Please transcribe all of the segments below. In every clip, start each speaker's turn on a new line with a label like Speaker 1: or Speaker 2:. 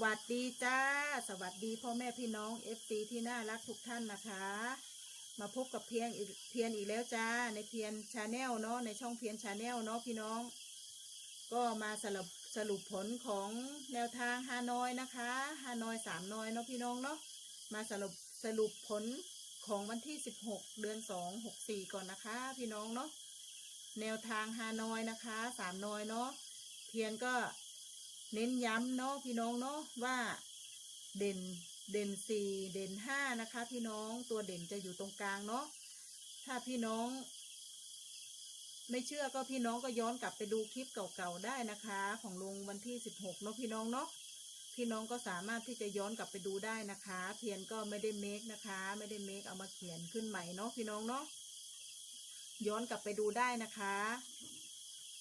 Speaker 1: วัสดีจ้า สวัสดีพ่อแม่พี่น้องเอฟซีที่น่ารักทุกท่านนะคะ มาพบกับเพียงอีเพียนอีกแล้วจ้า ในเพียนชาแนลเนาะในช่องเพียนชาแนลเนาะพี่น้อง ก็มาสรุปสรุปผลของแนวทางฮานอยนะคะฮานอยสามนอยเนาะพี่น้องเนาะมาสรุปสรุปผลของวันที่ 16 เดือน 2 64 ก่อนนะคะ พี่น้องเนาะแนวทางฮานอยนะคะสามนอยเนาะเพียนก็ เน้นย้ำเนาะพี่น้องเนาะว่าเด่นเด่นสี่เด่นห้านะคะ พี่น้องตัวเด่นจะอยู่ตรงกลางเนาะถ้าพี่น้อง ไม่เชื่อก็พี่น้องก็ย้อนกลับไปดูคลิปเก่าๆได้นะคะ ของลุงวันที่16เนาะพี่น้องเนาะพี่น้องก็สามารถที่จะย้อนกลับไปดูได้นะคะเพียนก็ไม่ได้เมคนะคะ ไม่ได้เมคเอามาเขียนขึ้นใหม่เนาะพี่น้องเนาะย้อนกลับไปดูได้นะคะ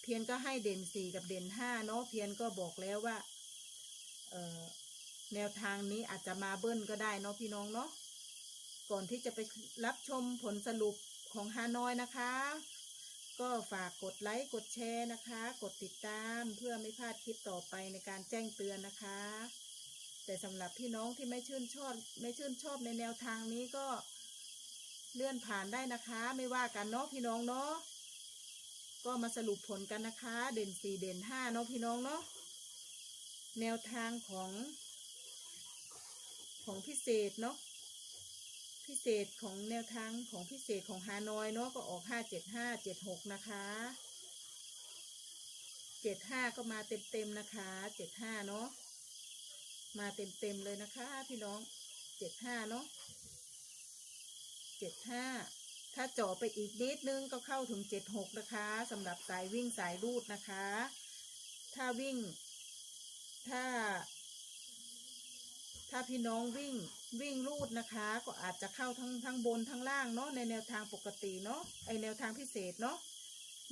Speaker 1: เพียนก็ให้เด่นสี่กับเด่นห้าเนาะเพียนก็บอกแล้วว่า เออแนวทางนี้อาจจะมาเบิ้ลก็ได้เนาะพี่น้องเนาะก่อนที่จะไปรับชมผลสรุปของฮานอยนะคะ ก็ฝากกดไลค์กดแชร์นะคะ กดติดตามเพื่อไม่พลาดคลิปต่อไปในการแจ้งเตือนนะคะ แต่สำหรับพี่น้องที่ไม่ชื่นชอบ ไม่ชื่นชอบในแนวทางนี้ก็เลื่อนผ่านได้นะคะ ไม่ว่ากันเนาะพี่น้องเนาะ ก็มาสรุปผลกันนะคะ เด่นสี่เด่นห้าเนาะพี่น้องเนาะแนวทางของ ของพิเศษเนาะพิเศษของแนวทางของพิเศษของฮานอยเนาะก็ออกห้าเจ็ดห้าเจ็ดหกนะคะเจ็ดห้าก็มาเต็มเต็มนะคะเจ็ดห้าเนาะมาเต็มเต็มเลยนะคะ พี่น้องเจ็ดห้าเนาะเจ็ดห้า ถ้าเจาะไปอีกนิดนึงก็เข้าถึงเจ็ดหกนะคะสำหรับสายวิ่งสายรูดนะคะ ถ้าวิ่ง ถ้า ถ้าพี่น้องวิ่งวิ่งลูดนะคะ ก็อาจจะเข้าทั้งทั้งบนทั้งล่างเนาะในแนวทางปกติเนาะไอแนวทางพิเศษเนาะ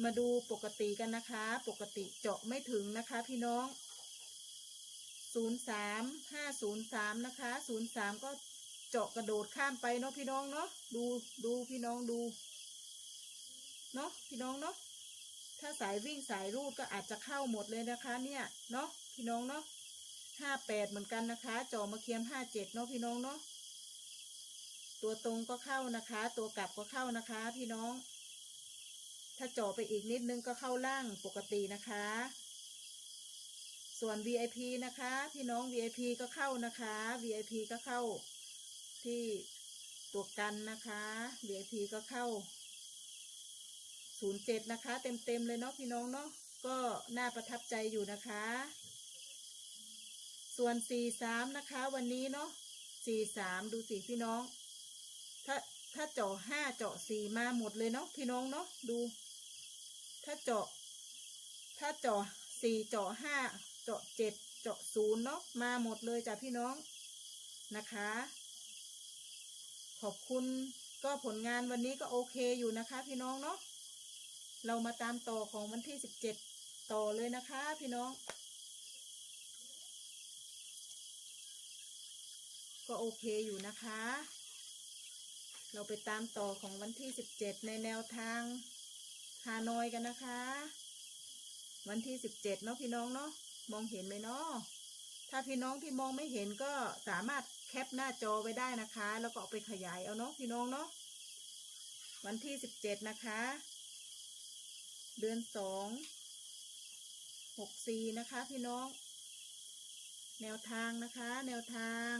Speaker 1: มาดูปกติกันนะคะ ปกติเจาะไม่ถึงนะคะ พี่น้องศูนย์สามห้าศูนย์สามนะคะศูนย์สามก็ เจาะกระโดดข้ามไปเนาะพี่น้องเนาะดูดูพี่น้องดูเนาะพี่น้องเนาะถ้าสายวิ่งสายรูดก็อาจจะเข้าหมดเลยนะคะ เนี่ยเนาะพี่น้องเนาะห้าแปดเหมือนกันนะคะจอมาเคียมห้าเจ็ดเนาะพี่น้องเนาะตัวตรงก็เข้านะคะ ตัวกลับก็เข้านะคะ พี่น้อง ถ้าจอไปอีกนิดนึงก็เข้าล่างปกตินะคะ ส่วน VIP นะคะ พี่น้อง VIP ก็เข้านะคะ VIP ก็เข้า ที่ตัวกันนะคะ VIP ก็เข้า 07 นะคะ เต็มๆเลยเนาะพี่น้องเนาะก็น่าประทับใจอยู่นะคะ ส่วน 43 นะคะ วันนี้เนาะ43 ดูสิพี่น้อง ถ้าถ้าเจาะ5เจาะ4มาหมดเลยเนาะพี่น้องเนาะดู ถ้าเจาะถ้าเจาะ4เจาะ5เจาะ7เจาะ0เนาะมาหมดเลยจ้ะพี่น้องนะคะ ขอบคุณก็ผลงานวันนี้ก็โอเคอยู่นะคะ พี่น้องเนาะเรามาตามต่อของวันที่17ต่อเลยนะคะ พี่น้อง ก็โอเคอยู่นะคะ เราไปตามต่อของวันที่17ในแนวทางฮานอยกันนะคะ วันที่17เนาะพี่น้องเนาะมองเห็นไหมเนาะ ถ้าพี่น้องที่มองไม่เห็นก็สามารถแคปหน้าจอไว้ได้นะคะ แล้วก็เอาไปขยายเอาเนาะพี่น้องเนาะวันที่17นะคะ เดือน2 64นะคะ พี่น้อง แนวทางนะคะ แนวทาง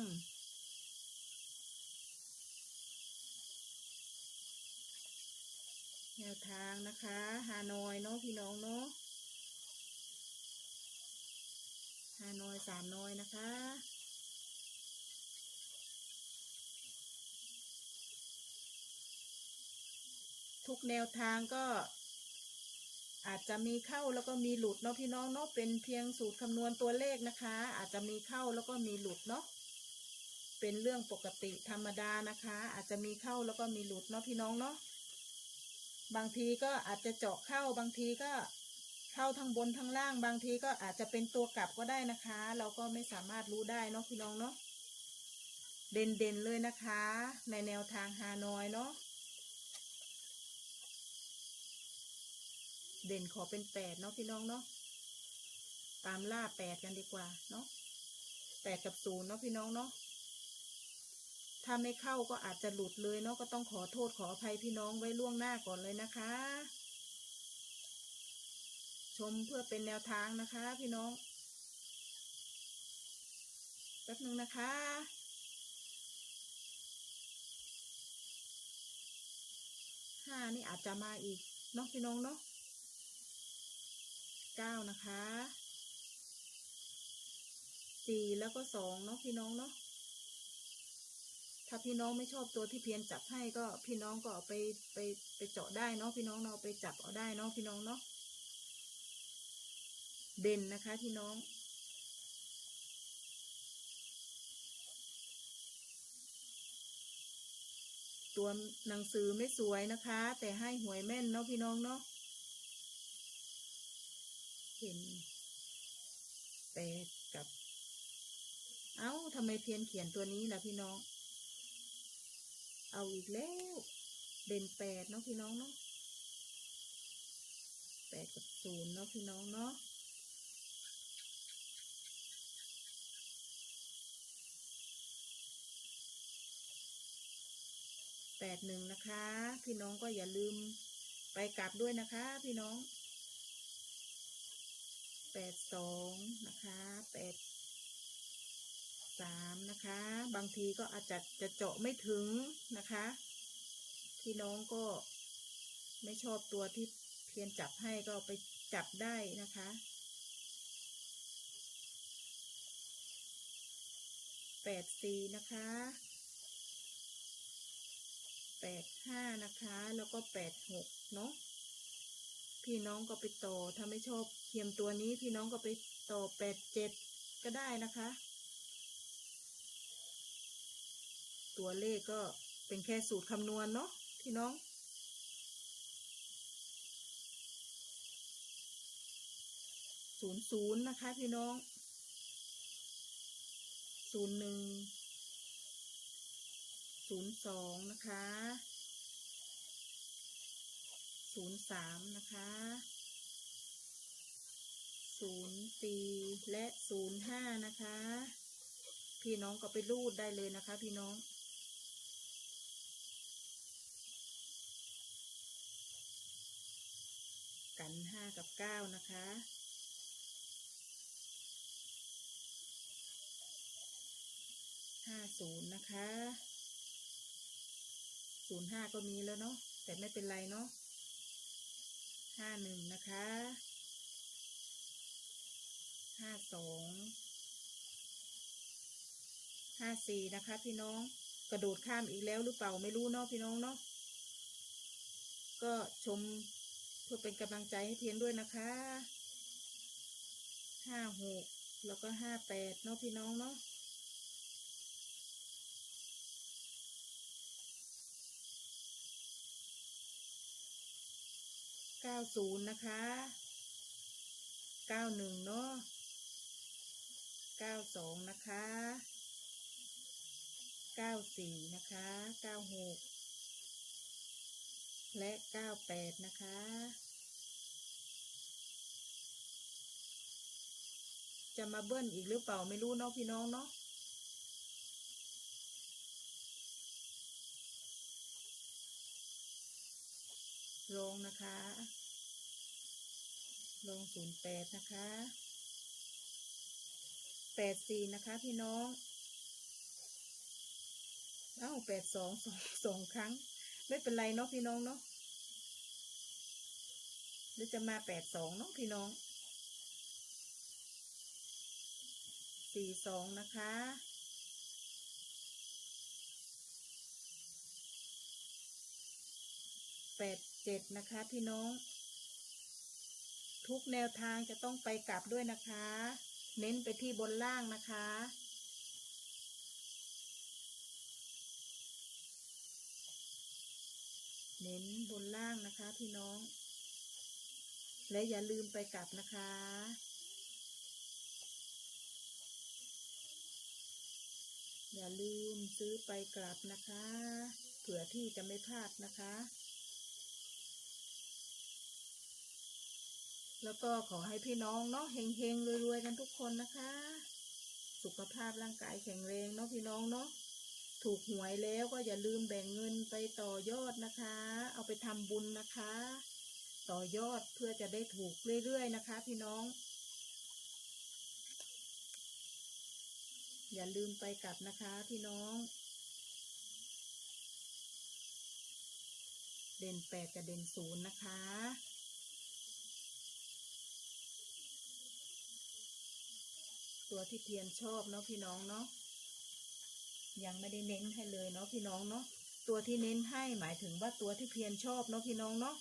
Speaker 1: แนวทางนะคะ ฮานอยเนาะพี่น้องเนาะ ฮานอยสามนอยนะคะ ทุกแนวทางก็อาจจะมีเข้าแล้วก็มีหลุดเนาะพี่น้องเนาะเป็นเพียงสูตรคำนวณตัวเลขนะคะ อาจจะมีเข้าแล้วก็มีหลุดเนาะเป็นเรื่องปกติธรรมดานะคะ อาจจะมีเข้าแล้วก็มีหลุดเนาะพี่น้องเนาะบางทีก็อาจจะเจาะเข้าบางทีก็ เข้าทั้งบนทั้งล่างบางทีก็อาจจะเป็นตัวกลับก็ได้นะคะ เราก็ไม่สามารถรู้ได้เนาะพี่น้องเนาะเด่นเด่นๆเลยนะคะ ในแนวทางฮานอยเนาะเด่นขอเป็นแปดเนาะพี่น้องเนาะตามล่าแปดกันดีกว่าเนาะแปดกับศูนย์เนาะพี่น้องเนาะถ้าไม่เข้าก็อาจจะหลุดเลยเนาะก็ต้องขอโทษขออภัยพี่น้องไว้ล่วงหน้าก่อนเลยนะคะ ชมเพื่อเป็นแนวทางนะคะ พี่น้องแป๊บนึงนะคะห้านี่อาจจะมาอีกเนาะพี่น้องเนาะเก้านะคะสี่แล้วก็สองเนาะพี่น้องเนาะถ้าพี่น้องไม่ชอบตัวที่เพียนจับให้ก็พี่น้องก็ไปไปไปเจาะได้เนาะพี่น้องเนาะเอาไปจับเอาได้เนาะพี่น้องเนาะ เด่นนะคะพี่น้อง ตัวหนังสือไม่สวยนะคะ แต่ให้หวยแม่นเนาะพี่น้องเนาะเห็นแปดกับ เอ้าทำไมเพียนเขียนตัวนี้ล่ะพี่น้อง เอาอีกแล้ว เด่นแปดเนาะพี่น้องเนาะแปดกับศูนย์เนาะพี่น้องเนาะ แปดหนึ่งนะคะ พี่น้องก็อย่าลืมไปกลับด้วยนะคะ พี่น้องแปดสองนะคะแปดสามนะคะ บางทีก็อาจจะจะเจาะไม่ถึงนะคะ พี่น้องก็ไม่ชอบตัวที่เพียนจับให้ก็ไปจับได้นะคะแปดสี่นะคะ แปดห้านะคะ แล้วก็แปดหกเนาะพี่น้องก็ไปต่อถ้าไม่ชอบเทียมตัวนี้พี่น้องก็ไปต่อแปดเจ็ดก็ได้นะคะ ตัวเลขก็เป็นแค่สูตรคำนวณเนาะพี่น้องศูนย์ศูนย์นะคะ พี่น้องศูนย์หนึ่ง ศูนย์สองนะคะศูนย์สามนะคะศูนย์สี่และศูนย์ห้านะคะ พี่น้องก็ไปรูดได้เลยนะคะ พี่น้องกันห้ากับเก้านะคะ ห้าศูนย์นะคะ ศูนย์ห้าก็มีแล้วเนาะแต่ไม่เป็นไรเนาะห้าหนึ่งนะคะห้าสองห้าสี่นะคะ พี่น้องกระโดดข้ามอีกแล้วหรือเปล่าไม่รู้เนาะพี่น้องเนาะก็ชมเพื่อเป็นกำลังใจให้เพียนด้วยนะคะห้าหกแล้วก็ห้าแปดเนาะพี่น้องเนาะ เก้าศูนย์นะคะเก้าหนึ่งเนาะเก้าสองนะคะเก้าสี่นะคะเก้าหกและเก้าแปดนะคะจะมาเบิ้ลอีกหรือเปล่าไม่รู้เนาะพี่น้องเนาะ ลงนะคะลงศูนย์แปดนะคะแปดสี่นะคะพี่น้องเอ้าแปดสองสองสองครั้ง ไม่เป็นไรเนาะพี่น้องเนาะหรือจะมาแปดสองเนาะพี่น้องสี่สองนะคะแปด เจ็ดนะคะพี่น้อง ทุกแนวทางจะต้องไปกลับด้วยนะคะ เน้นไปที่บนล่างนะคะเน้นบนล่างนะคะพี่น้อง และอย่าลืมไปกลับนะคะ อย่าลืมซื้อไปกลับนะคะ เผื่อที่จะไม่พลาดนะคะ แล้วก็ขอให้พี่น้องเนาะเฮงๆรวยๆกันทุกคนนะคะ สุขภาพร่างกายแข็งแรงเนาะพี่น้องเนาะถูกหวยแล้วก็อย่าลืมแบ่งเงินไปต่อยอดนะคะ เอาไปทำบุญนะคะ ต่อยอดเพื่อจะได้ถูกเรื่อยๆนะคะ พี่น้อง อย่าลืมไปกลับนะคะพี่น้อง เด่นแปดกับเด่นศูนย์นะคะ ตัวที่เทียนชอบเนาะพี่น้องเนาะยังไม่ได้เน้นให้เลยเนาะพี่น้องเนาะตัวที่เน้นให้หมายถึงว่าตัวที่เพียนชอบเนาะพี่น้องเนาะ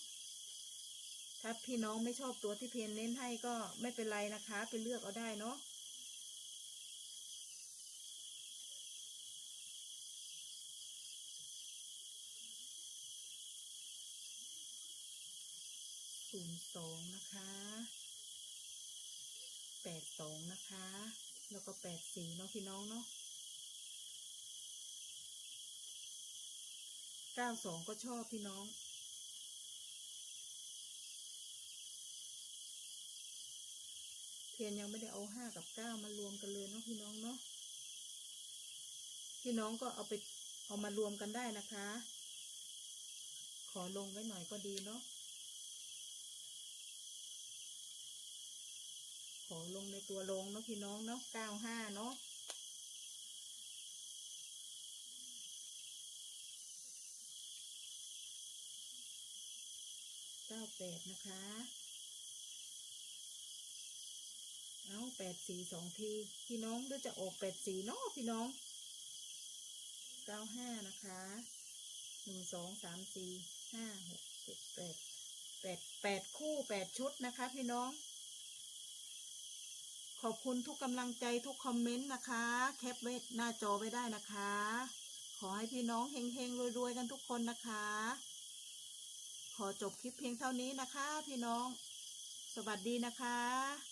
Speaker 1: ถ้าพี่น้องไม่ชอบตัวที่เพียนเน้นให้ก็ไม่เป็นไรนะคะ ไปเลือกเอาได้เนาะศูนย์สองนะคะ ปดสองนะคะ แล้วก็แปดสี่เนาะพี่น้องเนาะเก้าสองก็ชอบพี่น้องเทียนยังไม่ได้เอาห้ากับเก้ามารวมกันเลยเนาะพี่น้องเนาะพี่น้องก็เอาไปเอามารวมกันได้นะคะ ขอลงไว้หน่อยก็ดีเนาะ ขอลงในตัวลงเนาะพี่น้องเนาะเก้าห้าเนาะเก้าแปดนะคะ เอาแปดสี่สองที พี่น้องหรือจะออกแปดสี่เนาะพี่น้องเก้าห้านะคะหนึ่งสองสามสี่ห้าหกเจ็ดแปดแปดแปดคู่แปดชุดนะคะ พี่น้อง ขอบคุณทุกกำลังใจทุกคอมเมนต์นะคะ แคปไว้หน้าจอไว้ได้นะคะ ขอให้พี่น้องเฮงๆรวยๆกันทุกคนนะคะ ขอจบคลิปเพียงเท่านี้นะคะ พี่น้อง สวัสดีนะคะ